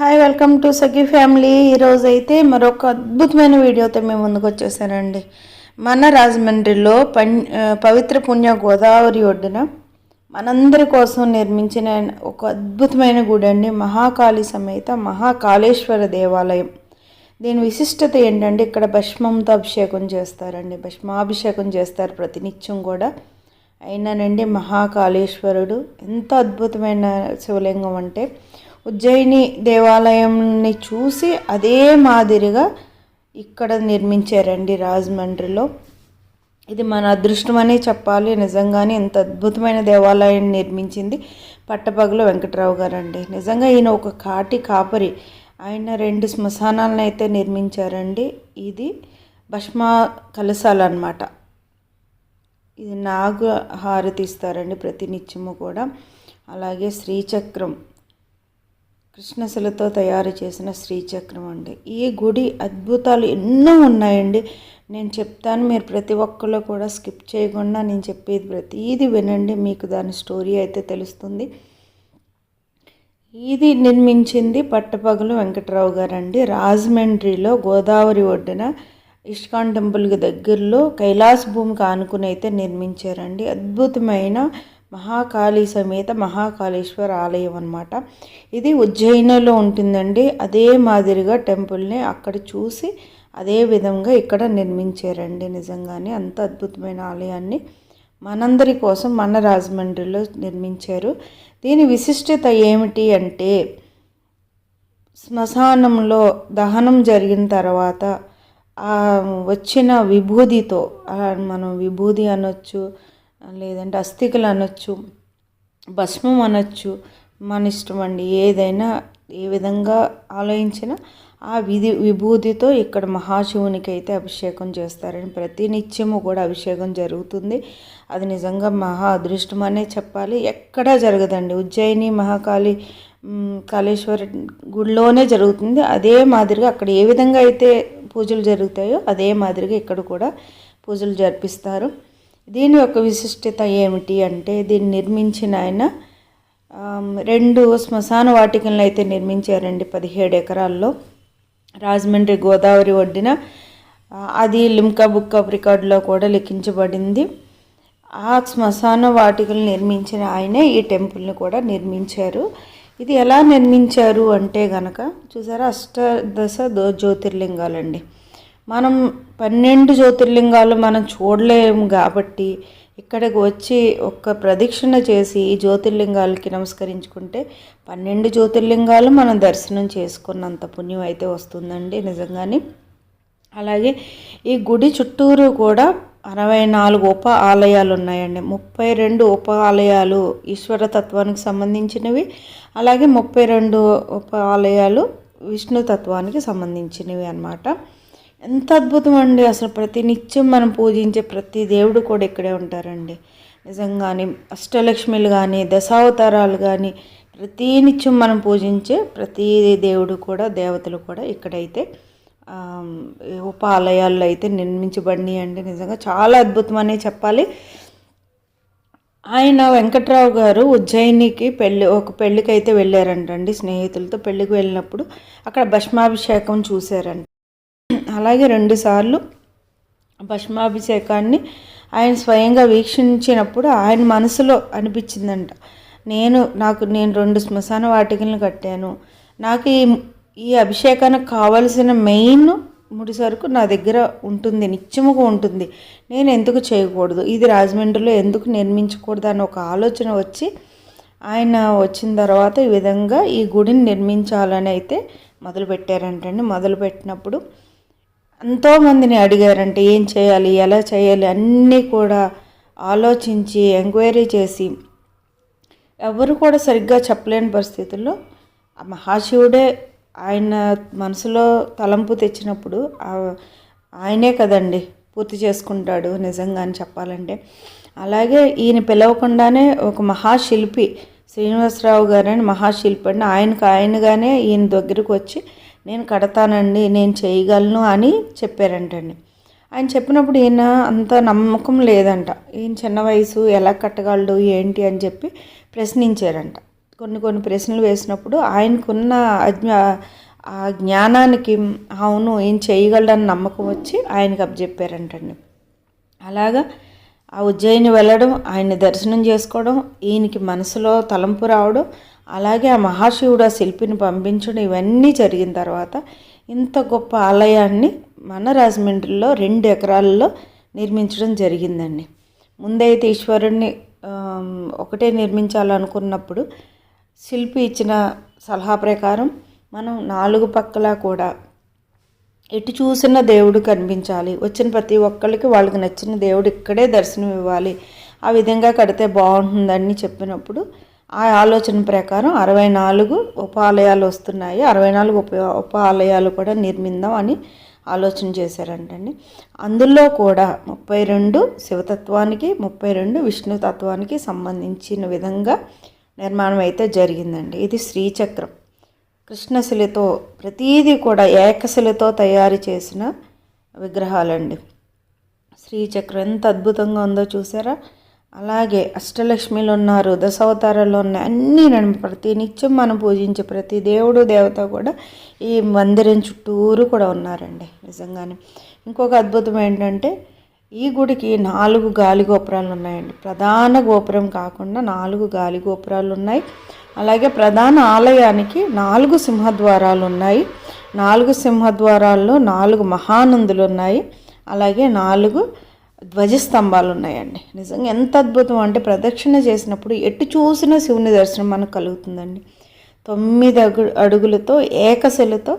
Hi welcome to Sakhi family ఈరోజు అయితే మరొక అద్భుతమైన వీడియోతో మేము ముందుకు వచ్చేసానండి. మన రాజమండ్రిలో పవిత్ర పుణ్య గోదావరి ఒడ్డున మనందరి కోసం నిర్మించిన ఒక అద్భుతమైన గుడి అండి. మహాకాళి సమేత మహాకాళేశ్వర దేవాలయం. దీని విశిష్టత ఏంటంటే ఇక్కడ భస్మంతో అభిషేకం చేస్తారండి. భస్మాభిషేకం చేస్తారు ప్రతినిత్యం కూడా. అయినానండి మహాకాళేశ్వరుడు. ఎంత అద్భుతమైన శివలింగం అంటే ఉజ్జయిని దేవాలయంని చూసి అదే మాదిరిగా ఇక్కడ నిర్మించారండి రాజమండ్రిలో. ఇది మన అదృష్టమనే చెప్పాలి. నిజంగానే ఇంత అద్భుతమైన దేవాలయాన్ని నిర్మించింది పట్టపగలు వెంకట్రావు గారండి. నిజంగా ఈయన ఒక కాటి కాపరి. ఆయన రెండు శ్మశానాలను అయితే నిర్మించారండి. ఇది భస్మ కలశాలు అన్నమాట. ఇది నాగు హారతి ఇస్తారండి ప్రతినిత్యము కూడా. అలాగే శ్రీచక్రం. కృష్ణశిలతో తయారు చేసిన శ్రీచక్రం అండి. ఈ గుడి అద్భుతాలు ఎన్నో ఉన్నాయండి. నేను చెప్తాను మీరు ప్రతి ఒక్కళ్ళు కూడా స్కిప్ చేయకుండా నేను చెప్పేది ప్రతిదీ వినండి. మీకు దాని స్టోరీ అయితే తెలుస్తుంది. ఇది నిర్మించింది పట్టపగలు వెంకటరావు గారండి. రాజమండ్రిలో గోదావరి ఒడ్డున ఇస్కాన్ టెంపుల్కి దగ్గరలో కైలాస భూమికి ఆనుకుని అయితే నిర్మించారండి. అద్భుతమైన మహాకాళి సమేత మహాకాళేశ్వర ఆలయం అనమాట ఇది ఉజ్జయినిలో ఉంటుందండి. అదే మాదిరిగా టెంపుల్ని అక్కడ చూసి అదే విధంగా ఇక్కడ నిర్మించారండి నిజంగానే. అంత అద్భుతమైన ఆలయాన్ని మనందరి కోసం మన రాజమండ్రిలో నిర్మించారు. దీని విశిష్టత ఏమిటి అంటే శ్మశానంలో దహనం జరిగిన తర్వాత వచ్చిన విభూదితో మనం విభూది అనొచ్చు లేదంటే అస్థికలు అనొచ్చు భస్మం అనొచ్చు మన ఇష్టం అండి. ఏదైనా ఏ విధంగా ఆలోచించినా ఆ విధి విభూతితో ఇక్కడ మహాశివునికి అయితే అభిషేకం చేస్తారని ప్రతి నిత్యము కూడా అభిషేకం జరుగుతుంది. అది నిజంగా మహా అదృష్టం అనే చెప్పాలి. ఎక్కడా జరగదండి. ఉజ్జయిని మహాకాళి కాళేశ్వర గుడిలోనే జరుగుతుంది. అదే మాదిరిగా అక్కడ ఏ విధంగా అయితే పూజలు జరుగుతాయో అదే మాదిరిగా ఇక్కడ కూడా పూజలు జరిపిస్తారు. దీని యొక్క విశిష్టత ఏమిటి అంటే దీన్ని నిర్మించిన ఆయన రెండు శ్మశాన వాటికలను అయితే నిర్మించారండి పదిహేడు ఎకరాల్లో. రాజమండ్రి గోదావరి ఒడ్డిన అది లిమ్కా బుక్ ఆఫ్ రికార్డులో కూడా లిఖించబడింది. ఆ శ్మశాన వాటికలు నిర్మించిన ఆయనే ఈ టెంపుల్ని కూడా నిర్మించారు. ఇది ఎలా నిర్మించారు అంటే గనక చూసారా అష్టాదశ దో జ్యోతిర్లింగాలండి. మనం పన్నెండు జ్యోతిర్లింగాలు మనం చూడలేము కాబట్టి ఇక్కడికి వచ్చి ఒక్క ప్రదక్షిణ చేసి ఈ జ్యోతిర్లింగాలకి నమస్కరించుకుంటే పన్నెండు జ్యోతిర్లింగాలు మనం దర్శనం చేసుకున్నంత పుణ్యం అయితే వస్తుందండి నిజంగానే. అలాగే ఈ గుడి చుట్టూరు కూడా అరవై నాలుగు ఉప ఆలయాలు ఉన్నాయండి. ముప్పై రెండు ఉప ఆలయాలు ఈశ్వర తత్వానికి సంబంధించినవి అలాగే ముప్పై రెండు ఉప ఆలయాలు విష్ణు తత్వానికి సంబంధించినవి అన్నమాట. ఎంత అద్భుతం అండి అసలు ప్రతి నిత్యం మనం పూజించే ప్రతి దేవుడు కూడా ఇక్కడే ఉంటారండి. నిజంగానే అష్టలక్ష్మిలు కానీ దశావతారాలు కానీ ప్రతి నిత్యం మనం పూజించే ప్రతి దేవుడు కూడా దేవతలు కూడా ఇక్కడైతే ఉపాలయాల్లో ఉప ఆలయాల్లో అయితే నిర్మించబడినాయి అండి నిజంగా చాలా అద్భుతమని చెప్పాలి. ఆయన వెంకట్రావు గారు ఉజ్జయినికి పెళ్ళి ఒక పెళ్ళికి అయితే వెళ్ళారంటండి. స్నేహితులతో పెళ్ళికి వెళ్ళినప్పుడు అక్కడ భస్మాభిషేకం చూశారంట. అలాగే రెండుసార్లు భస్మాభిషేకాన్ని ఆయన స్వయంగా వీక్షించినప్పుడు ఆయన మనసులో అనిపించిందంట. నేను నాకు నేను రెండు శ్మశాన వాటికలను కట్టాను. నాకు ఈ ఈ అభిషేకానికి కావలసిన మెయిన్ ముడి సరుకు నా దగ్గర ఉంటుంది నిత్యముగా ఉంటుంది. నేను ఎందుకు చేయకూడదు? ఇది రాజమండ్రిలో ఎందుకు నిర్మించకూడదు అని ఒక ఆలోచన వచ్చి ఆయన వచ్చిన తర్వాత ఈ విధంగా ఈ గుడిని నిర్మించాలని అయితే మొదలుపెట్టారంటండి. మొదలుపెట్టినప్పుడు ఎంతోమందిని అడిగారంటే ఏం చేయాలి? ఎలా చేయాలి? అన్నీ కూడా ఆలోచించి ఎంక్వైరీ చేసి ఎవరు కూడా సరిగ్గా చెప్పలేని పరిస్థితుల్లో ఆ మహాశివుడే ఆయన మనసులో తలంపు తెచ్చినప్పుడు ఆయనే కదండి పూర్తి చేసుకుంటాడు నిజంగా అని చెప్పాలంటే. అలాగే ఈయన పిలవకుండానే ఒక మహాశిల్పి శ్రీనివాసరావు గారని మహాశిల్పి అండి. ఆయనకు ఆయనగానే ఈయన దగ్గరకు వచ్చి నేను కడతానండి నేను చేయగలను అని చెప్పారంటండి. ఆయన చెప్పినప్పుడు ఈయన అంత నమ్మకం లేదంట. ఈయన చిన్న వయసు ఎలా కట్టగలడు ఏంటి అని చెప్పి ప్రశ్నించారంట. కొన్ని కొన్ని ప్రశ్నలు వేసినప్పుడు ఆయనకున్న అజ్ఞా ఆ జ్ఞానానికి అవును ఏం చేయగలడని నమ్మకం వచ్చి ఆయనకు అప్పచెప్పారంటండి అలాగా ఆ ఉజ్జయిని వెళ్ళడం ఆయన్ని దర్శనం చేసుకోవడం ఈయనకి మనసులో తలంపు రావడం అలాగే ఆ మహాశివుడు ఆ శిల్పిని పంపించడం ఇవన్నీ జరిగిన తర్వాత ఇంత గొప్ప ఆలయాన్ని మన రాజమండ్రిలో రెండు ఎకరాల్లో నిర్మించడం జరిగిందండి. ముందైతే ఈశ్వరుణ్ణి ఒకటే నిర్మించాలనుకున్నప్పుడు శిల్పి ఇచ్చిన సలహా ప్రకారం మనం నాలుగు పక్కల కూడా ఎటు చూసిన దేవుడు కనిపించాలి. వచ్చిన ప్రతి ఒక్కరికి వాళ్ళకి నచ్చిన దేవుడు ఇక్కడే దర్శనం ఇవ్వాలి. ఆ విధంగా కడితే బాగుంటుందని చెప్పినప్పుడు ఆ ఆలోచన ప్రకారం అరవై నాలుగు ఉపాలయాలు వస్తున్నాయి. అరవై నాలుగు ఉప ఉపాలయాలు కూడా నిర్మిందాం అని ఆలోచన చేశారంటండి. అందులో కూడా ముప్పై రెండు శివతత్వానికి ముప్పై రెండు విష్ణుతత్వానికి సంబంధించిన విధంగా నిర్మాణం అయితే జరిగిందండి. ఇది శ్రీచక్రం. కృష్ణశిలతో ప్రతీది కూడా ఏకశిలతో తయారు చేసిన విగ్రహాలండి. శ్రీచక్రం ఎంత అద్భుతంగా ఉందో చూసారా అలాగే అష్టలక్ష్మిలు ఉన్నారు దశావతారాలు ఉన్నాయి అన్నీ నడిమి ప్రతి నిత్యం మనం పూజించే ప్రతి దేవుడు దేవత కూడా ఈ మందిరం చుట్టూరు కూడా ఉన్నారండి నిజంగానే. ఇంకొక అద్భుతం ఏంటంటే ఈ గుడికి నాలుగు గాలి గోపురాలు ఉన్నాయండి. ప్రధాన గోపురం కాకుండా నాలుగు గాలి గోపురాలు ఉన్నాయి. అలాగే ప్రధాన ఆలయానికి నాలుగు సింహద్వారాలు ఉన్నాయి. నాలుగు సింహద్వారాల్లో నాలుగు మహానందులు ఉన్నాయి. అలాగే నాలుగు ధ్వజస్తంభాలు ఉన్నాయండి నిజంగా ఎంత అద్భుతం అంటే ప్రదక్షిణ చేసినప్పుడు ఎటు చూసిన శివుని దర్శనం మనకు కలుగుతుందండి. తొమ్మిది అగు అడుగులతో ఏకశిలతో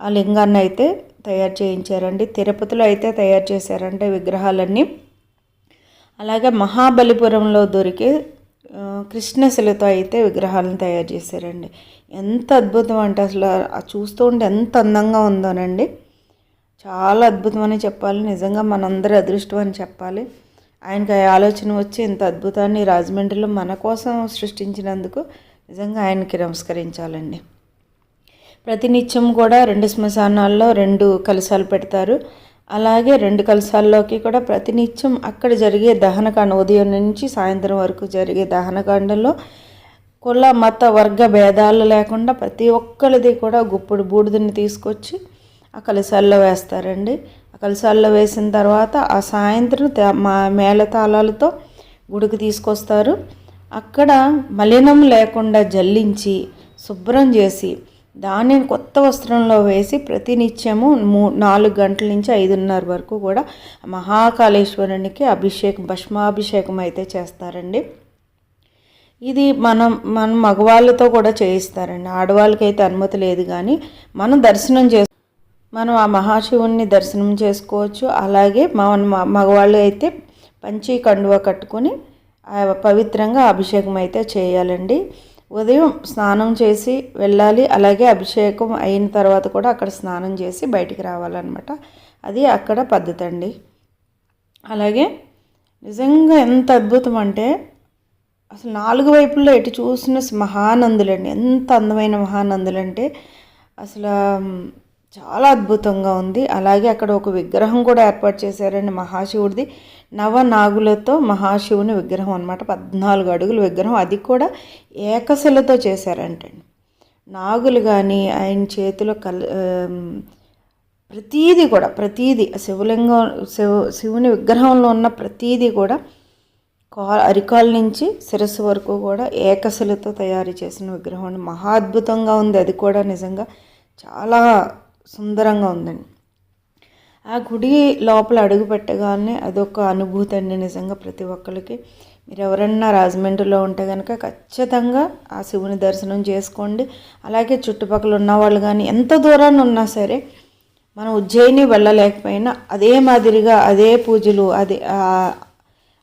ఆ లింగాన్ని అయితే తయారు చేయించారండి. తిరుపతిలో అయితే తయారు చేశారంటే విగ్రహాలన్నీ. అలాగే మహాబలిపురంలో దొరికే కృష్ణశిలతో అయితే విగ్రహాలను తయారు చేశారండి. ఎంత అద్భుతం అంటే అసలు చూస్తూ ఉంటే ఎంత అందంగా ఉందోనండి. చాలా అద్భుతమని చెప్పాలి. నిజంగా మనందరి అదృష్టం అని చెప్పాలి. ఆయనకి ఆలోచన వచ్చి ఇంత అద్భుతాన్ని రాజమండ్రిలో మన కోసం సృష్టించినందుకు నిజంగా ఆయనకి నమస్కరించాలండి. ప్రతినిత్యం కూడా రెండు శ్మశానాల్లో రెండు కలశాలు పెడతారు. అలాగే రెండు కలశాల్లోకి కూడా ప్రతినిత్యం అక్కడ జరిగే దహనకాండ ఉదయం నుంచి సాయంత్రం వరకు జరిగే దహనకాండలో కుల మత వర్గ భేదాలు లేకుండా ప్రతి ఒక్కరిది కూడా గుప్పుడు బూడిదని తీసుకొచ్చి ఆ కలశాల్లో వేస్తారండి. ఆ కలశాల్లో వేసిన తర్వాత ఆ సాయంత్రం మా మేళతాళాలతో గుడికి తీసుకొస్తారు. అక్కడ మలినం లేకుండా జల్లించి శుభ్రం చేసి దానిని కొత్త వస్త్రంలో వేసి ప్రతినిత్యము మూ నాలుగు గంటల నుంచి ఐదున్నర వరకు కూడా మహాకాళేశ్వరునికి అభిషేకం భస్మాభిషేకం అయితే చేస్తారండి. ఇది మనం మన మగవాళ్ళతో కూడా చేయిస్తారండి. ఆడవాళ్ళకైతే అనుమతి లేదు కానీ మనం దర్శనం చే మనం ఆ మహాశివుణ్ణి దర్శనం చేసుకోవచ్చు. అలాగే మన మగవాళ్ళు అయితే పంచి కండువ కట్టుకొని పవిత్రంగా అభిషేకం అయితే చేయాలండి. ఉదయం స్నానం చేసి వెళ్ళాలి. అలాగే అభిషేకం అయిన తర్వాత కూడా అక్కడ స్నానం చేసి బయటికి రావాలన్నమాట. అది అక్కడ పద్ధతి అండి. అలాగే నిజంగా ఎంత అద్భుతం అంటే అసలు నాలుగు వైపుల్లో ఎటు చూసిన మహానందులండి. ఎంత అందమైన మహానందులు అంటే అసలు చాలా అద్భుతంగా ఉంది. అలాగే అక్కడ ఒక విగ్రహం కూడా ఏర్పాటు చేశారండి మహాశివుడిది. నవనాగులతో మహాశివుని విగ్రహం అనమాట పద్నాలుగు అడుగుల విగ్రహం. అది కూడా ఏకశిలతో చేశారంటండి. నాగులు కానీ ఆయన చేతిలో కల్ ప్రతీది కూడా ప్రతీది శివలింగం శివ శివుని విగ్రహంలో ఉన్న ప్రతీది కూడా కా అరికాల నుంచి శిరస్సు వరకు కూడా ఏకశిలతో తయారు చేసిన విగ్రహం మహా అద్భుతంగా ఉంది. అది కూడా నిజంగా చాలా సుందరంగా ఉందండి. ఆ గుడి లోపల అడుగు పెట్టగానే అదొక అనుభూతి అండి నిజంగా ప్రతి ఒక్కరికి మీరు ఎవరన్నా రాజమండ్రిలో ఉంటే కనుక ఖచ్చితంగా ఆ శివుని దర్శనం చేసుకోండి. అలాగే చుట్టుపక్కల ఉన్న వాళ్ళు కానీ ఎంత దూరాన్ని ఉన్నా సరే మనం ఉజ్జయిని వెళ్ళలేకపోయినా అదే మాదిరిగా అదే పూజలు అదే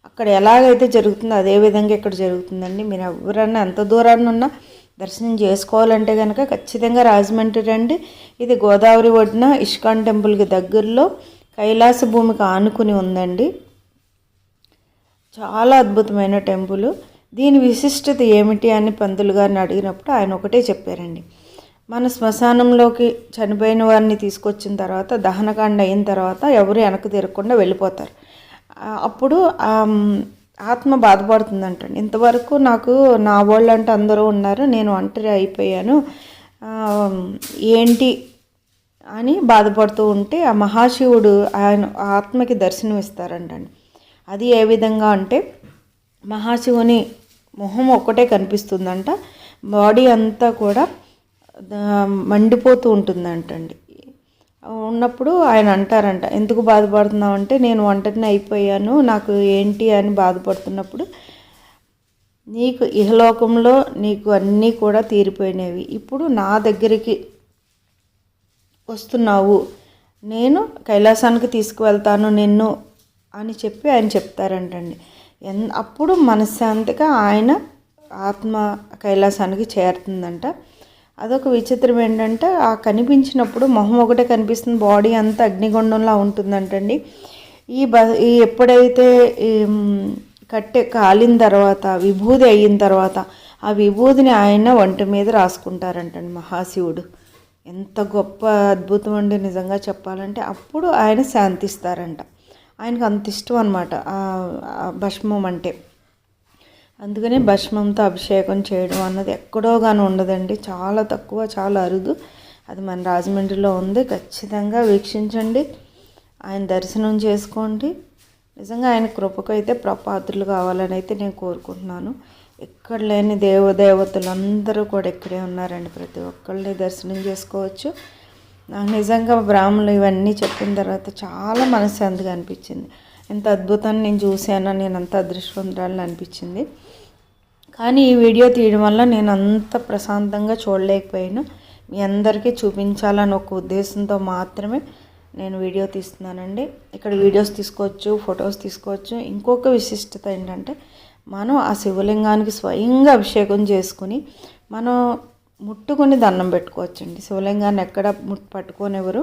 అక్కడ ఎలాగైతే జరుగుతుందో అదే విధంగా ఇక్కడ జరుగుతుందండి. మీరు ఎవరన్నా ఎంత దూరాన్ని ఉన్నా దర్శనం చేసుకోవాలంటే కనుక ఖచ్చితంగా రాజమండ్రి రండి. ఇది గోదావరి ఒడ్డున ఇష్కాన్ టెంపుల్కి దగ్గరలో కైలాస భూమికి ఆనుకుని ఉందండి. చాలా అద్భుతమైన టెంపుల్. దీని విశిష్టత ఏమిటి అని పంతులు గారిని అడిగినప్పుడు ఆయన ఒకటే చెప్పారండి. మన శ్మశానంలోకి చనిపోయిన వారిని తీసుకొచ్చిన తర్వాత దహనకాండ అయిన తర్వాత ఎవరు వెనక్కి తిరగకుండా వెళ్ళిపోతారు. అప్పుడు ఆత్మ బాధపడుతుందంటండి. ఇంతవరకు నాకు నా వాళ్ళు అంటే అందరూ ఉన్నారు నేను ఒంటరి అయిపోయాను. ఏంటి అని బాధపడుతూ ఉంటే ఆ మహాశివుడు ఆయన ఆత్మకి దర్శనం ఇస్తారంటండి. అది ఏ విధంగా అంటే మహాశివుని మొహం ఒక్కటే కనిపిస్తుందంట బాడీ అంతా కూడా మండిపోతూ ఉంటుందంటండి. ఉన్నప్పుడు ఆయన అంటారంట ఎందుకు బాధపడుతున్నావు? అంటే నేను ఒంటరిని అయిపోయాను నాకు ఏంటి అని బాధపడుతున్నప్పుడు నీకు ఇహలోకంలో నీకు అన్నీ కూడా తీరిపోయినవి. ఇప్పుడు నా దగ్గరికి వస్తున్నావు. నేను కైలాసానికి తీసుకువెళ్తాను నిన్ను అని చెప్పి ఆయన చెప్తారంటండి. ఎన్ అప్పుడు మనశ్శాంతిగా ఆయన ఆత్మ కైలాసానికి చేరుతుందంట. అదొక విచిత్రం ఏంటంటే ఆ కనిపించినప్పుడు మొహం ఒకటే కనిపిస్తుంది. బాడీ అంతా అగ్నిగుండంలా ఉంటుందంటండి. ఈ బ ఈ ఎప్పుడైతే ఈ, కట్టె కాలిన తర్వాత విభూది అయిన తర్వాత ఆ విభూదిని ఆయన వంట మీద రాసుకుంటారంటండి మహాశివుడు. ఎంత గొప్ప అద్భుతం అండి నిజంగా చెప్పాలంటే. అప్పుడు ఆయన శాంతిస్తారంట. ఆయనకు అంత ఇష్టం అనమాట భస్మం అంటే. అందుకనే భస్మంతో అభిషేకం చేయడం అన్నది ఎక్కడో కానీ ఉండదండి. చాలా తక్కువ చాలా అరుదు. అది మన రాజమండ్రిలో ఉంది. ఖచ్చితంగా వీక్షించండి. ఆయన దర్శనం చేసుకోండి. నిజంగా ఆయన కృపకు అయితే ప్రపాత్రులు కావాలని అయితే నేను కోరుకుంటున్నాను. ఎక్కడ లేని దేవదేవతలు అందరూ కూడా ఇక్కడే ఉన్నారండి ప్రతి ఒక్కళ్ళని దర్శనం చేసుకోవచ్చు. నాకు నిజంగా బ్రాహ్మణులు ఇవన్నీ చెప్పిన తర్వాత చాలా మనశ్శాంతిగా అనిపించింది. ఎంత అద్భుతాన్ని నేను చూశాను నేను అంత అదృష్టవంతురాలని అనిపించింది. కానీ ఈ వీడియో తీయడం వల్ల నేను అంత ప్రశాంతంగా చూడలేకపోయాను. మీ అందరికీ చూపించాలని ఒక ఉద్దేశంతో మాత్రమే నేను వీడియో తీస్తున్నానండి. ఇక్కడ వీడియోస్ తీసుకోవచ్చు ఫొటోస్ తీసుకోవచ్చు. ఇంకొక విశిష్టత ఏంటంటే మనం ఆ శివలింగానికి స్వయంగా అభిషేకం చేసుకుని మనం ముట్టుకొని దండం పెట్టుకోవచ్చండి. శివలింగాన్ని ఎక్కడ ముట్ పట్టుకోనివ్వరు.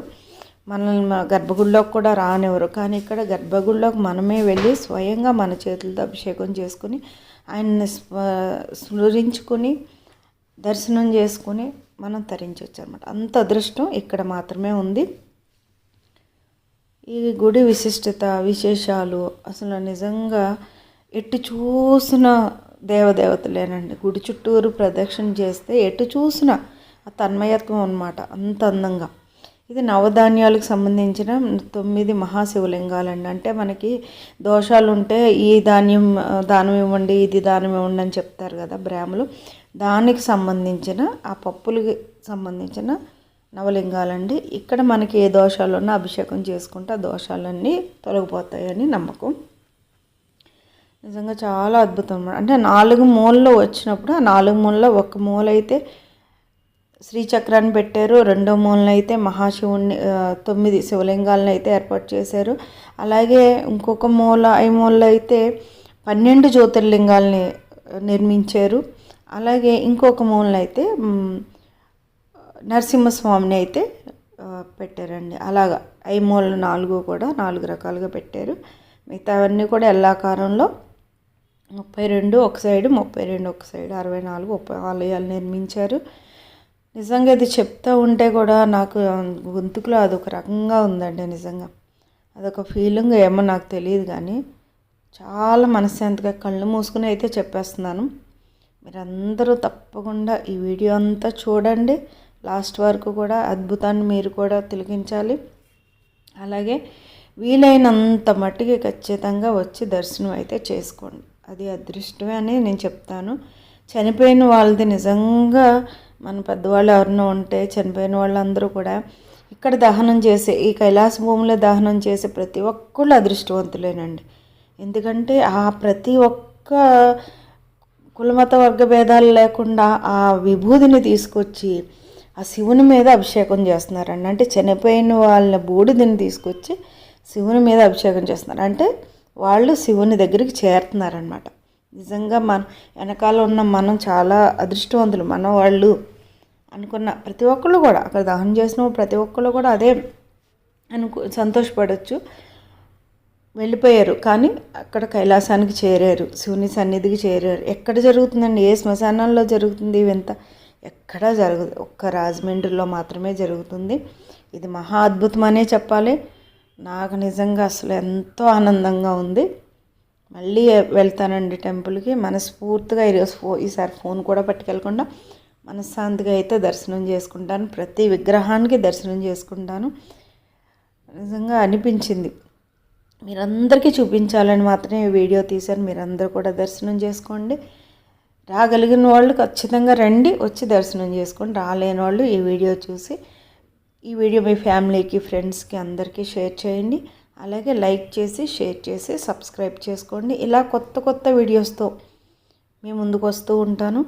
మనల్ని గర్భగుడిలోకి కూడా రానివ్వరు. కానీ ఇక్కడ గర్భగుడిలోకి మనమే వెళ్ళి స్వయంగా మన చేతులతో అభిషేకం చేసుకుని ఆయన్ని స్మ స్మరించుకొని దర్శనం చేసుకొని మనం తరించవచ్చు అనమాట అంత అదృష్టం ఇక్కడ మాత్రమే ఉంది. ఈ గుడి విశిష్టత విశేషాలు అసలు నిజంగా ఎటు చూసిన దేవదేవతలేనండి. గుడి చుట్టూరు ప్రదక్షిణ చేస్తే ఎటు చూసిన ఆ తన్మయత్వం అన్నమాట అంత అందంగా. ఇది నవధాన్యాలకు సంబంధించిన తొమ్మిది మహాశివలింగాలండి. అంటే మనకి దోషాలు ఉంటే ఈ ధాన్యం దానం ఇవ్వండి ఇది దానం ఇవ్వండి అని చెప్తారు కదా బ్రాహ్మలు. దానికి సంబంధించిన ఆ పప్పులకి సంబంధించిన నవలింగాలండి. ఇక్కడ మనకి ఏ దోషాలు ఉన్నా అభిషేకం చేసుకుంటే ఆ దోషాలన్నీ తొలగిపోతాయని నమ్మకం. నిజంగా చాలా అద్భుతం అంటే నాలుగు మూలలో వచ్చినప్పుడు ఆ నాలుగు మూలలో ఒక మూల అయితే శ్రీచక్రాన్ని పెట్టారు. రెండో మూలన అయితే మహాశివుణ్ణి తొమ్మిది శివలింగాలను అయితే ఏర్పాటు చేశారు. అలాగే ఇంకొక మూల ఐ మూలలో అయితే పన్నెండు జ్యోతిర్లింగాల్ని నిర్మించారు. అలాగే ఇంకొక మూలన అయితే నరసింహస్వామిని అయితే పెట్టారండి. అలాగా ఐ మూలలు నాలుగు కూడా నాలుగు రకాలుగా పెట్టారు. మిగతావన్నీ కూడా ఎల్లాకారంలో ముప్పై రెండు ఒక సైడు ముప్పై రెండు ఒక సైడు అరవై నాలుగు ముప్పై ఆలయాలు నిర్మించారు. నిజంగా ఇది చెప్తూ ఉంటే కూడా నాకు గొంతుకులో అదొక రకంగా ఉందండి నిజంగా. అదొక ఫీలింగ్ ఏమో నాకు తెలియదు కానీ చాలా మనశ్శాంతిగా కళ్ళు మూసుకుని అయితే చెప్పేస్తున్నాను. మీరందరూ తప్పకుండా ఈ వీడియో అంతా చూడండి. లాస్ట్ వరకు కూడా అద్భుతాన్ని మీరు కూడా తిలకించాలి. అలాగే వీలైనంత మట్టికి ఖచ్చితంగా వచ్చి దర్శనం అయితే చేసుకోండి. అది అదృష్టమే అని నేను చెప్తాను. చనిపోయిన వాళ్ళది నిజంగా మన పెద్దవాళ్ళు ఎవరైనా ఉంటే చనిపోయిన వాళ్ళందరూ కూడా ఇక్కడ దహనం చేసే ఈ కైలాస భూమిలో దహనం చేసే ప్రతి ఒక్కళ్ళు అదృష్టవంతులేనండి. ఎందుకంటే ఆ ప్రతి ఒక్క కులమత వర్గ భేదాలు లేకుండా ఆ విభూదిని తీసుకొచ్చి ఆ శివుని మీద అభిషేకం చేస్తున్నారండి. అంటే చనిపోయిన వాళ్ళ బూడిదని తీసుకొచ్చి శివుని మీద అభిషేకం చేస్తున్నారు. అంటే వాళ్ళు శివుని దగ్గరికి చేరుతున్నారనమాట నిజంగా మన వెనకాల ఉన్న మనం చాలా అదృష్టవంతులు. మన వాళ్ళు అనుకున్న ప్రతి ఒక్కళ్ళు కూడా అక్కడ దహనం చేసిన ప్రతి ఒక్కళ్ళు కూడా అదే అనుకు సంతోషపడవచ్చు వెళ్ళిపోయారు. కానీ అక్కడ కైలాసానికి చేరారు. శివుని సన్నిధికి చేరారు. ఎక్కడ జరుగుతుందండి? ఏ శ్మశానంలో జరుగుతుంది ఇవంత? ఎక్కడా జరగదు ఒక్క రాజమండ్రిలో మాత్రమే జరుగుతుంది. ఇది మహా అద్భుతం అనే చెప్పాలి. నాకు నిజంగా అసలు ఎంతో ఆనందంగా ఉంది. మళ్ళీ వెళ్తానండి టెంపుల్కి. మనస్ఫూర్తిగా ఈరోజు ఫో ఈసారి ఫోన్ కూడా పట్టుకెళ్ళకుండా మనశ్శాంతిగా అయితే దర్శనం చేసుకుంటాను. ప్రతి విగ్రహానికి దర్శనం చేసుకుంటాను. నిజంగా అనిపించింది. మీరందరికీ చూపించాలని మాత్రమే వీడియో తీశాను. మీరందరూ కూడా దర్శనం చేసుకోండి. రాగలిగిన వాళ్ళు ఖచ్చితంగా రండి వచ్చి దర్శనం చేసుకోండి. రాలేని వాళ్ళు ఈ వీడియో చూసి ఈ వీడియో మీ ఫ్యామిలీకి ఫ్రెండ్స్కి అందరికీ షేర్ చేయండి. అలాగే లైక్ చేసి షేర్ చేసి సబ్స్క్రైబ్ చేసుకోండి. ఇలా కొత్త కొత్త వీడియోస్తో మేము ముందుకు వస్తూ ఉంటాను.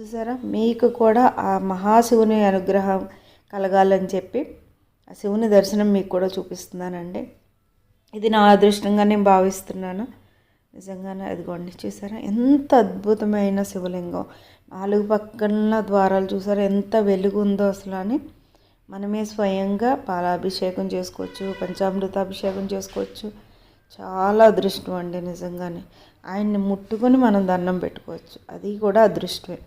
చూసారా? మీకు కూడా ఆ మహాశివుని అనుగ్రహం కలగాలని చెప్పి ఆ శివుని దర్శనం మీకు కూడా చూపిస్తున్నానండి. ఇది నా అదృష్టంగా నేను భావిస్తున్నాను. నిజంగానే అదిగోండి చూసారా? ఎంత అద్భుతమైన శివలింగం. నాలుగు పక్కన ద్వారాలు చూసారా? ఎంత వెలుగు ఉందో అసలు అని. మనమే స్వయంగా పాలాభిషేకం చేసుకోవచ్చు పంచామృతాభిషేకం చేసుకోవచ్చు. చాలా అదృష్టం అండి నిజంగానే. ఆయన్ని ముట్టుకొని మనం దండం పెట్టుకోవచ్చు. అది కూడా అదృష్టమే.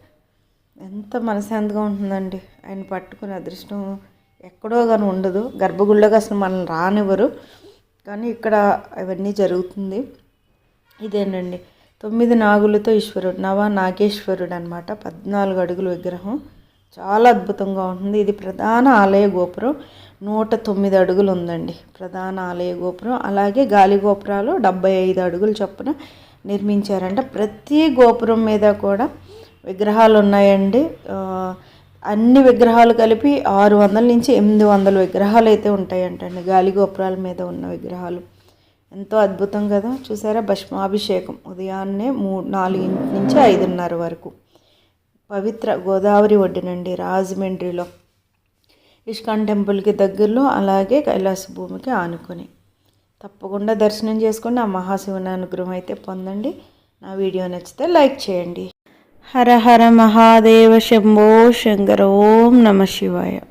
ఎంత మనశాంతిగా ఉంటుందండి. ఆయన పట్టుకుని అదృష్టం ఎక్కడో కానీ ఉండదు. గర్భగుళ్ళగా అసలు మనల్ని రానివ్వరు. కానీ ఇక్కడ అవన్నీ జరుగుతుంది. ఇదేనండి తొమ్మిది నాగులతో ఈశ్వరుడు నవ నాగేశ్వరుడు అనమాట పద్నాలుగు అడుగుల విగ్రహం. చాలా అద్భుతంగా ఉంటుంది. ఇది ప్రధాన ఆలయ గోపురం. నూట తొమ్మిది అడుగులు ఉందండి. ప్రధాన ఆలయ గోపురం. అలాగే గాలి గోపురాలు డెబ్బై ఐదు అడుగులు చొప్పున నిర్మించారంట. ప్రతి గోపురం మీద కూడా విగ్రహాలు ఉన్నాయండి అన్ని విగ్రహాలు కలిపి ఆరు వందల నుంచి ఎనిమిది వందల విగ్రహాలు అయితే ఉంటాయంటండి. గాలి గోపురాల మీద ఉన్న విగ్రహాలు. ఎంతో అద్భుతం కదా. చూసారా? భస్మాభిషేకం ఉదయాన్నే మూడు నాలుగు నుంచి ఐదున్నర వరకు. పవిత్ర గోదావరి ఒడ్డునండి రాజమండ్రిలో. ఇష్కాన్ టెంపుల్కి దగ్గరలో అలాగే కైలాస భూమికి ఆనుకొని. తప్పకుండా దర్శనం చేసుకొని ఆ మహాశివుని అనుగ్రహం అయితే పొందండి. నా వీడియో నచ్చితే లైక్ చేయండి. ஹர ஹர மகாதேவ சம்போ சங்கர் நம சிவாயா.